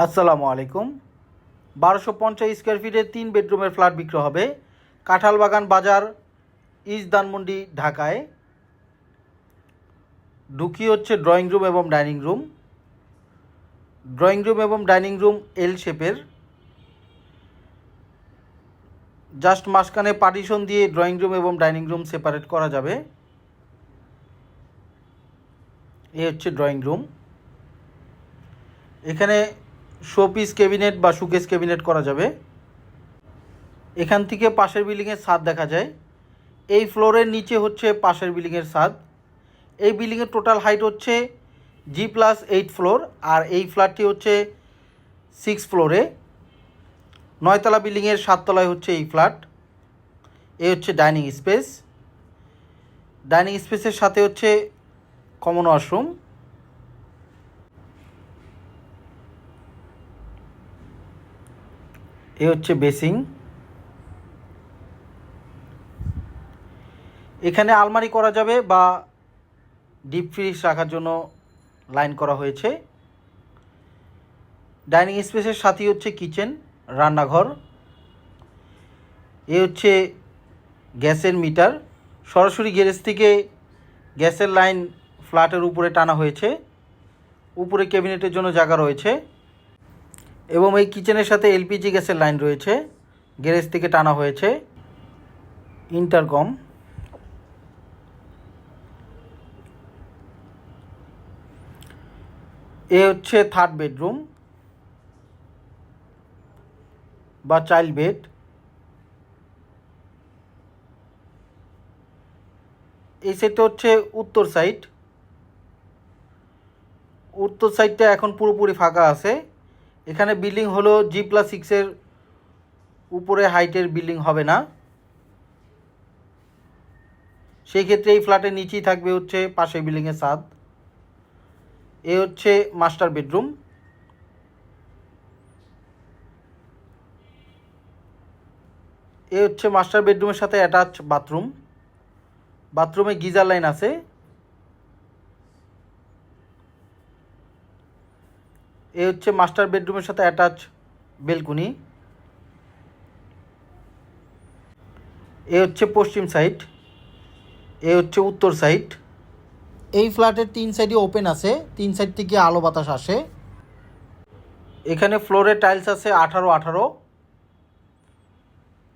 আসসালামু আলাইকুম। বারোশো পঞ্চাশ স্কোয়ার ফিটের তিন বেডরুমের ফ্ল্যাট বিক্রি হবে কাঁঠালবাগান বাজার, ইস্ট ধানমন্ডি, ঢাকায়। ঢুকি হচ্ছে ড্রয়িং রুম এবং ডাইনিং রুম ড্রয়িং রুম এবং ডাইনিং রুম এল শেপের জাস্ট মাঝখানে পার্টিশন দিয়ে ড্রয়িং রুম এবং ডাইনিং রুম সেপারেট করা যাবে। এ হচ্ছে ড্রয়িং রুম এখানে শোপিস ক্যাবিনেট বা সুকেস ক্যাবিনেট করা যাবে। এখান থেকে পাশের বিল্ডিংয়ের ছাদ দেখা যায়। এই ফ্লোরের নিচে হচ্ছে পাশের বিল্ডিংয়ের ছাদ। এই বিল্ডিংয়ের টোটাল হাইট হচ্ছে জি প্লাস এইট ফ্লোর আর এই ফ্ল্যাটটি হচ্ছে সিক্স ফ্লোরে। নয়তলা বিল্ডিংয়ের সাততলায় হচ্ছে এই ফ্ল্যাট। এই হচ্ছে ডাইনিং স্পেস। ডাইনিং স্পেসের সাথে হচ্ছে কমন ওয়াশরুম। এ হচ্ছে বেসিং এখানে আলমারি করা যাবে বা ডিপ ফ্রিজ রাখার জন্য লাইন করা হয়েছে। ডাইনিং স্পেসের সাথেই হচ্ছে কিচেন, রান্নাঘর। এ হচ্ছে গ্যাসের মিটার। সরাসরি গ্যারেজ থেকে গ্যাসের লাইন ফ্ল্যাটের উপরে টানা হয়েছে। উপরে ক্যাবিনেটের জন্য জায়গা রয়েছে। এবং এই কিচেনের সাথে এলপিজি গ্যাসের লাইন রয়েছে। গ্যারেজ থেকে টানা হয়েছে। ইন্টারকম। এ হচ্ছে থার্ড বেডরুম বা চাইল্ড বেড। এই সাইডটা হচ্ছে উত্তর সাইড। উত্তর সাইডটা এখন পুরোপুরি ফাঁকা আছে। এখানে বিল্ডিং হলো জি প্লাস সিক্সের উপরে হাইটের বিল্ডিং হবে না। সেই ক্ষেত্রে এই ফ্ল্যাটের নিচেই থাকবে হচ্ছে পাশে বিল্ডিংয়ের ছাদ। এ হচ্ছে মাস্টার বেডরুম এ হচ্ছে মাস্টার বেডরুমের সাথে অ্যাটাচ বাথরুম বাথরুমে গিজার লাইন আছে। এ হচ্ছে মাস্টার বেডরুমের সাথে অ্যাটাচ বেলকুনি এ হচ্ছে পশ্চিম সাইড এ হচ্ছে উত্তর সাইড এই ফ্ল্যাটের তিন সাইডই ওপেন আছে। তিন সাইড থেকে আলো বাতাস আসে। এখানে ফ্লোরে টাইলস আছে আঠারো আঠারো।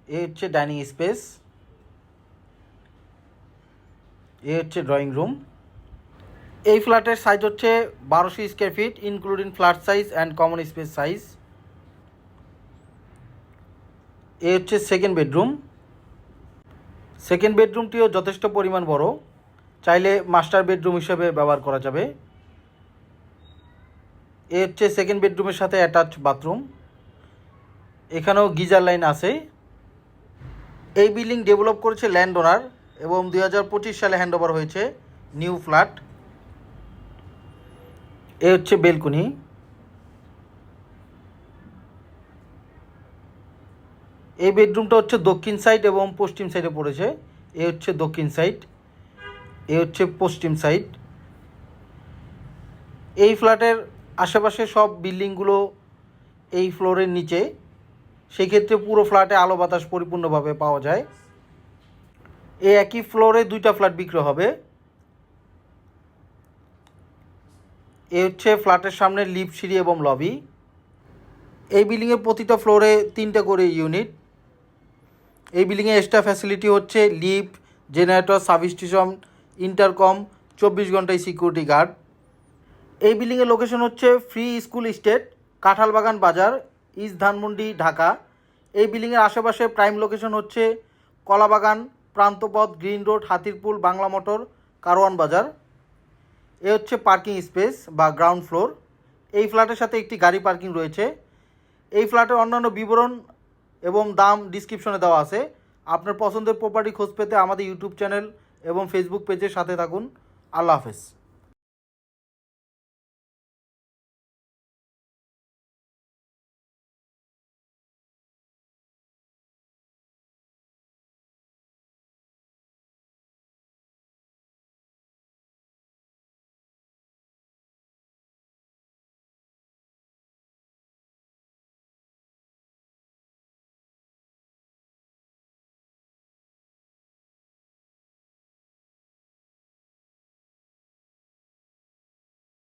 এ হচ্ছে ডাইনিং স্পেস এ হচ্ছে ড্রয়িং রুম এই ফ্ল্যাটের সাইজ হচ্ছে বারোশো square feet including flat size and common space size এ হচ্ছে সেকেন্ড বেডরুম সেকেন্ড বেডরুমটিও যথেষ্ট পরিমাণ বড়। চাইলে মাস্টার বেডরুম হিসেবে ব্যবহার করা যাবে। এ হচ্ছে সেকেন্ড বেডরুমের সাথে অ্যাটাচ বাথরুম এখানেও গিজার লাইন আছে। এই বিল্ডিং ডেভেলপ করেছে ল্যান্ড ওনার এবং দু হাজার পঁচিশ সালে হ্যান্ডওভার হয়েছে নিউ ফ্ল্যাট এ হচ্ছে বেলকুনি। এই বেডরুমটা হচ্ছে দক্ষিণ সাইড এবং পশ্চিম সাইডে পড়েছে। এ হচ্ছে দক্ষিণ সাইড, এ হচ্ছে পশ্চিম সাইড। এই ফ্ল্যাটের আশেপাশে সব বিল্ডিংগুলো এই ফ্লোরের নিচে। সেই ক্ষেত্রে পুরো ফ্ল্যাটে আলো বাতাস পরিপূর্ণভাবে পাওয়া যায়। এই একই ফ্লোরে দুইটা ফ্ল্যাট বিক্রি হবে। এ হচ্ছে ফ্ল্যাটের সামনে লিফট সিঁড়ি এবং লবি। এই বিল্ডিংয়ের প্রতিটা ফ্লোরে তিনটা করে ইউনিট। এই বিল্ডিংয়ে এক্সট্রা ফ্যাসিলিটি হচ্ছে lift, generator sub station intercom চব্বিশ ঘন্টায় সিকিউরিটি গার্ড এই বিল্ডিংয়ের লোকেশন হচ্ছে ফ্রি স্কুল স্টেট কাঁঠালবাগান বাজার, ইস্ট ধানমন্ডি, ঢাকা। এই বিল্ডিংয়ের আশেপাশে প্রাইম লোকেশন হচ্ছে Kalabagan, Panthapath, Green Road, Hatirpool, Bangla Motor, Karwan Bazar. এ হচ্ছে পার্কিং স্পেস বা গ্রাউন্ড ফ্লোর। এই ফ্ল্যাটের সাথে একটি গাড়ি পার্কিং রয়েছে। এই ফ্ল্যাটের অন্যান্য বিবরণ এবং দাম ডিসক্রিপশনে দেওয়া আছে। আপনার পছন্দের প্রপার্টি খোঁজ পেতে আমাদের ইউটিউব চ্যানেল এবং ফেসবুক পেজের সাথে থাকুন। আল্লাহ হাফেজ।